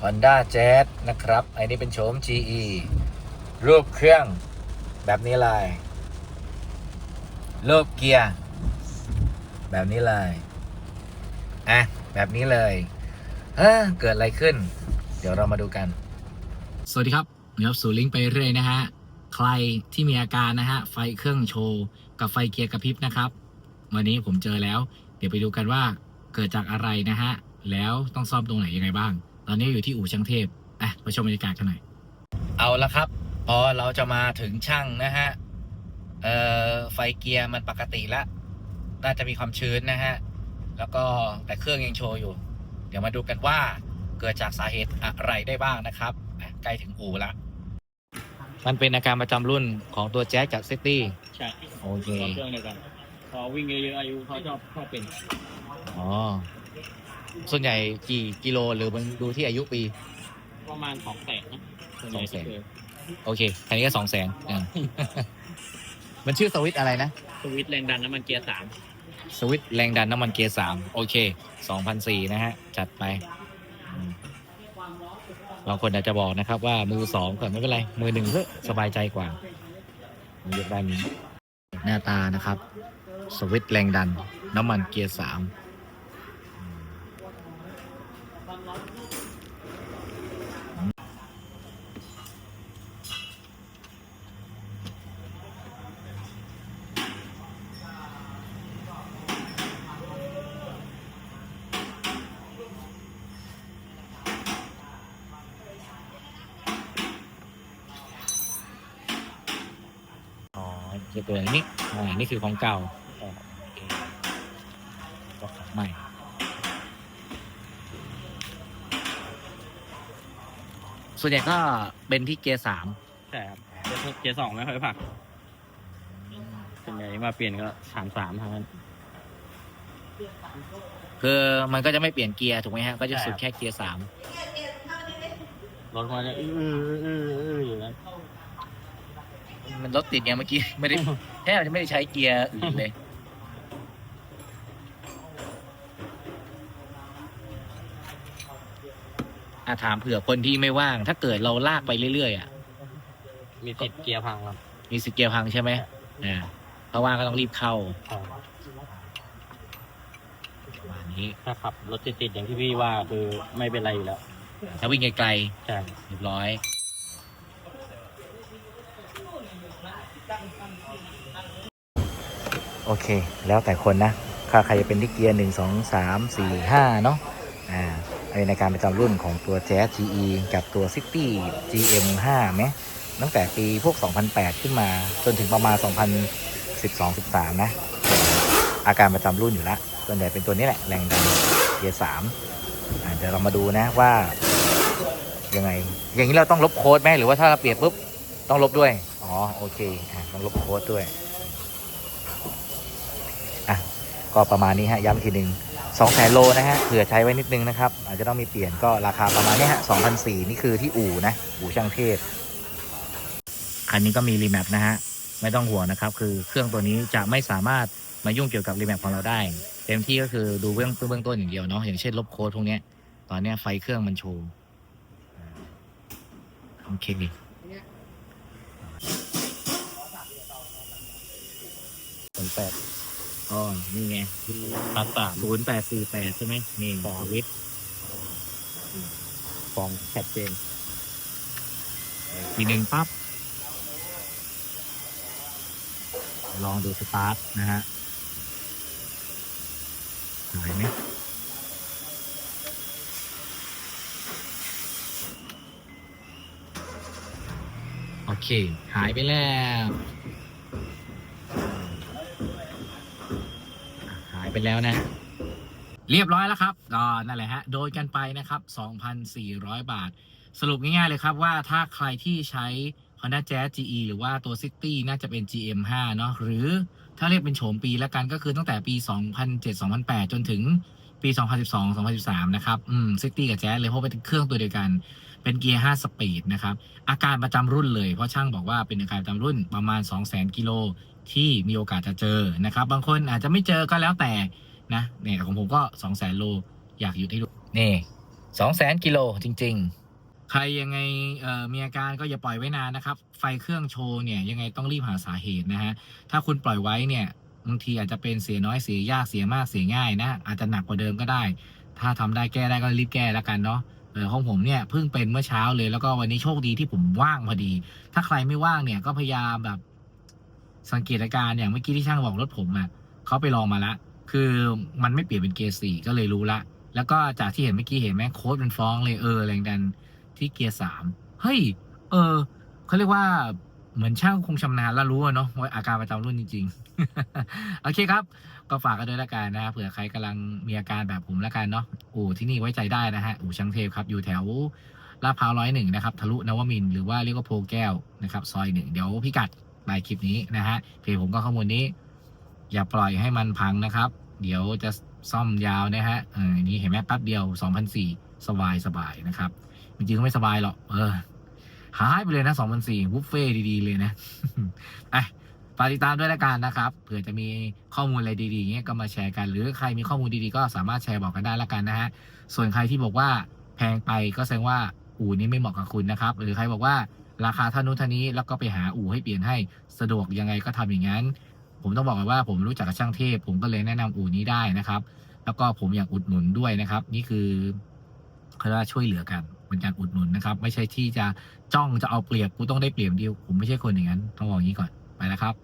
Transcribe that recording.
Honda Jazz นะครับ อันนี้เป็นโฉม GE รูปเครื่องแบบนี้เลยรูปเกียร์แบบนี้เลยอะแบบนี้เลยเฮ้เกิดอะไรขึ้น เดี๋ยวเรามาดูกัน สวัสดีครับเดี๋ยวสู่ลิงก์ไปเรื่อยนะฮะ ใครที่มีอาการนะฮะ ไฟเครื่องโชว์ กับไฟเกียร์กระพริบนะครับ วันนี้ผมเจอแล้ว เดี๋ยวไปดูกันว่าเกิดจากอะไรนะฮะ แล้วต้องซ่อมตรงไหนยังไงบ้าง ตอนนี้อยู่ที่อู่ช่างเทพอะไปชมบรรยากาศกันหน่อยเอาละครับ พอเราจะมาถึงช่างนะฮะเอ่อไฟเกียร์มันปกติแล้วน่าจะมีความชื้นนะฮะแล้วก็แต่เครื่องยังโชว์อยู่ เดี๋ยวมาดูกันว่าเกิดจากสาเหตุอะไรได้บ้างนะครับอะใกล้ถึงอู่ละมันเป็นอาการประจำรุ่นของตัวแจ๊สกับซิตี้ใช่โอเคเครื่องเดียวกันพอวิ่งเยอะๆอายุเขาชอบชอบเป็นอ๋อ ส่วนใหญ่กี่กิโลหรือมันดูที่อายุปี ประมาณสองแสนนะวใหญ่สองแสนที่เจโอเคคันนี้ก็สองแสนมันชื่อสวิตช์อะไรนะ สวิตช์แรงดันน้ำมันเกียร์สามสวิตช์แรงดันน้ำมันเกียร์สามโอเคสองพันสี่นะฮะ จัดไปอืมบางคนอาจจะบอกนะครับว่ามือสองก่อนไม่เป็นไร มือหนึ่งเพื่อสบายใจกว่ามันยกด้านนี้ หน้าตานะครับ สวิตช์แรงดันน้ำมันเกียร์สามอ๋อ จะตัวนี้อ่านี่คือของเก่าอ๋อโอเคก็ของใหม่ส่วนใหญ่ก็เป็นที่เกียร์สามใช่ครับเกียร์สองไม่ค่อยผักส่วนใหญ่มาเปลี่ยนก็สามสามทั้งนั้นคือมันก็จะไม่เปลี่ยนเกียร์ถูกไหมฮะ ก็จะสุดใช่แค่เกียร์สามรถมันจะอื้ออื้ออื้ออื้ออยู่แล้ว มันรถติดไงเมื่อกี้ไม่ได้แทบจะไม่ได้ใช้เกียร์อื่นเลยอาถามเผื่อคนที่ไม่ว่าง ถ้าเกิดเราลากไปเรื่อยๆอะ มีติดเกียร์พังครับมีสิทธิ์เกียร์พังใช่ไหมอ่าเพราะว่าก็ต้องรีบเข้าประมาณนี้ถ้าขับรถติดๆอย่างที่พี่ว่าคือไม่เป็นไรอยู่แล้ว ถ้าวิ่งไกลใช่ ๆเรียบร้อย โอเค แล้วแต่คนนะค่าใครจะเป็นที่เกียร์หนึ่งสองสามสี่ห้าเนาะอ่าในการประจำรุ่นของตัว Jazz GE กับตัว City GM 5 ไหมตั้งแต่ปีพวก 2008 ขึ้นมาจนถึงประมาณ 2012-13 นะ อาการประจำรุ่นอยู่ละส่วนใหญ่เป็นตัวนี้แหละ แรงดันเกียร์3อ่าเดี๋ยวเรามาดูนะว่า ยังไง อย่างนี้เราต้องลบโค้ดไหมหรือว่าถ้าเราเปลี่ยนปุ๊บ ต้องลบด้วย อ๋อ โอเคอต้องลบโค้ดด้วย อะ ก็ประมาณนี้ฮะย้ำอีกทีหนึ่งสองแสนโลนะฮะเผื่อใช้ไว้นิดนึงนะครับ อาจจะต้องมีเปลี่ยนก็ราคาประมาณนี้ฮะสองพันสี่นี่คือที่อู่นะ อู่ช่างเทพคันนี้ก็มีรีแมปนะฮะ ไม่ต้องห่วงนะครับ คือเครื่องตัวนี้จะไม่สามารถมายุ่งเกี่ยวกับรีแมปของเราได้ เต็มที่ก็คือดูเบื้องเบื้องต้นอย่างเดียวเนาะอย่างเช่นลบโค้ดพวกนี้ตอนนี้ไฟเครื่องมันโชว์โอเคผลแปด อ๋อ นี่ไงพัสสามศูนย์แปดสี่แปดใช่ไหมนี่สวิตช์ฟองชัดเจนทีหนึ่งปั๊บ ลองดูสตาร์ทนะฮะหายไหมโอเค หายไปแล้วายไปแล้วนะ เรียบร้อยแล้วครับก็นั่นแหละฮะ โดยกันไปนะครับ 2,400 บาท สรุปง่ายๆเลยครับว่าถ้าใครที่ใช้ Honda Jazz GE หรือว่าตัว City น่าจะเป็น GM5 เนาะหรือถ้าเรียกเป็นโฉมปีแล้วกันก็คือตั้งแต่ปี 2007-2008 จนถึงปี 2012-2013 นะครับ อืม City กับ Jazz เลยเพราะเป็นเครื่องตัวเดียวกัน เป็นเกียร์5สปีดนะครับ อาการประจำรุ่นเลย เพราะช่างบอกว่าเป็นอาการประจำรุ่นประมาณ 200,000กิโลที่มีโอกาสจะเจอนะครับ บางคนอาจจะไม่เจอก็แล้วแต่นะเนี่ยของผมก็ 200,000โลอยากหยุดให้ดูนี่สองแสนกิโลจริง ๆ ใครยังไงเอ่อมีอาการก็อย่าปล่อยไว้นานนะครับ ไฟเครื่องโชว์เนี่ยยังไงต้องรีบหาสาเหตุนะฮะ ถ้าคุณปล่อยไว้เนี่ยบางทีอาจจะเป็นเสียน้อยเสียยากเสียมากเสียง่ายนะ อาจจะหนักกว่าเดิมก็ได้ ถ้าทำได้แก้ได้ก็รีบแก้แล้วกันเนาะเออ ของผมเนี่ยเพิ่งเป็นเมื่อเช้าเลยแล้วก็วันนี้โชคดีที่ผมว่างพอดี ถ้าใครไม่ว่างเนี่ยก็พยายามแบบสังเกตอาการอย่างเมื่อกี้ที่ช่างบอกรถผมอะ่ะเขาไปลองมาละ คือมันไม่เปลี่ยนเป็นเกียร์สี่ก็เลยรู้ละ แล้วก็จากที่เห็นเมื่อกี้เห็นไหมโค้ดมันฟ้องเลยเออแรงดันที่เกียร์สามเฮ้ย เออเขาเรียกว่า เหมือนช่างคงชำนาญแล้วรู้อะเนาะว่าอาการประจำรุ่นจริง ๆ โอเคครับ ก็ฝากกันด้วยละกันนะเผื่อใครกำลังมีอาการแบบผมละกันเนาะอู่ที่นี่ไว้ใจได้นะฮะอู่ช่างเทพครับ อยู่แถวลาดพร้าวร้อยหนึ่งนะครับทะลุนวมินหรือว่าเรียกว่าโพแก้วนะครับซอยหนึ่งเดี๋ยวพิกัดใต้คลิปนี้นะฮะเพจผมก็ข้อมูลนี้ อย่าปล่อยให้มันพังนะครับ เดี๋ยวจะซ่อมยาวนะฮะเออนี่เห็นไหมแป๊บเดียว2,004สบายสบายนะครับจริงๆก็ไม่สบายหรอกเออ หายไปเลยนะ2,004บุฟเฟ่ดีๆ เลยนะอะฝากติดตามด้วยละกันนะครับเผื่อจะมีข้อมูลอะไรดีๆเงี้ยก็มาแชร์กัน หรือใครมีข้อมูลดีๆก็สามารถแชร์บอกกันได้ละกันนะฮะส่วนใครที่บอกว่าแพงไปก็แสดงว่าอู่นี้ไม่เหมาะกับคุณนะครับ หรือใครบอกว่าราคาเท่านู้นเท่านี้แล้วก็ไปหาอู่ให้เปลี่ยนให้สะดวกยังไงก็ทำอย่างนั้น ผมต้องบอกว่าผมรู้จักกับช่างเทพ ผมก็เลยแนะนำอู่นี้ได้นะครับ แล้วก็ผมอยากอุดหนุนด้วยนะครับ นี่คือเขาเรียกว่าช่วยเหลือกัน เป็นการอุดหนุนนะครับ ไม่ใช่ที่จะจ้องจะเอาเปรียบกูต้องได้เปรียบเดียวผมไม่ใช่คนอย่างนั้นต้องบอกอย่างนี้ก่อนไปแล้วครับ